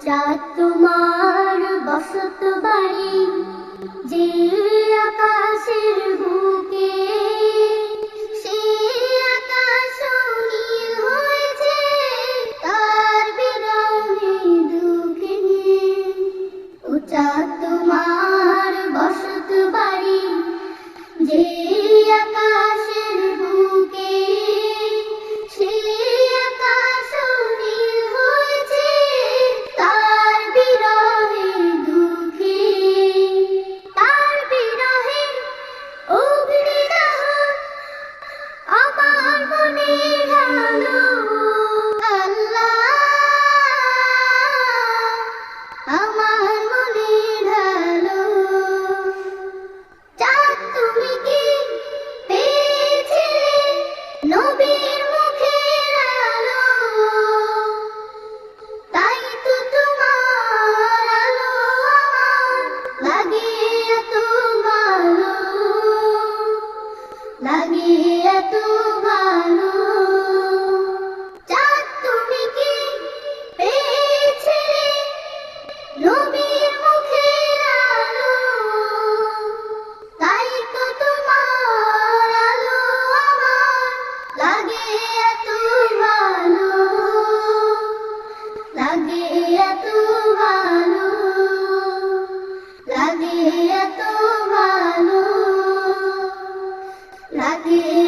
চাঁদ তোমার বসত বাড়ি যে Mm-hmm.